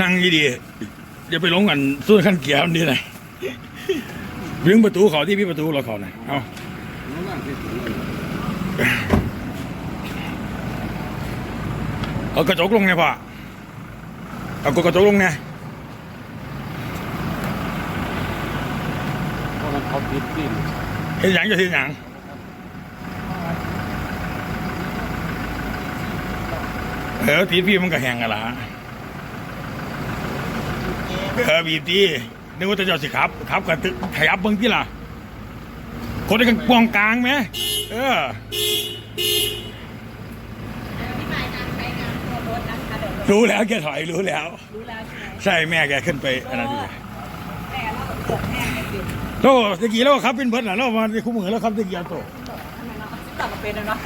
นั่งดีๆอย่าไปลงกันสู้ขั้นเกียร์มันดีหน่อยดึงประตูเขาที่พี่ประตูเราเขาหน่อยเอาเอากระจกลงไงพ่อเอากระจกลงไงเพราะมันเขาติดดินเห็นหยังจะเห็นหยังเออทีพี่มันก็แหงกันละ เออบีบตีนึกว่าจะเจ้าสิครับครับกับตึกขยับเบิ้งที่ล่ะ คนได้กันกวางกลางไหมเออพี่หมายนางใช้งานตัวรถนะคะเดี๋ยวรู้แล้วแกถอยรู้แล้ว รู้แล้วใช่ไหมใช่แม่แกขึ้นไปอันนั้นอยู่แต่เราปวดแม่ไม่เป็นโอ้ตะกี้แล้วครับเป็นเบิร์ดน่ะแล้วมาในคู่มือแล้วครับตะกี้อันโตทำไมเราตอบมาเป็นแล้วเนาะ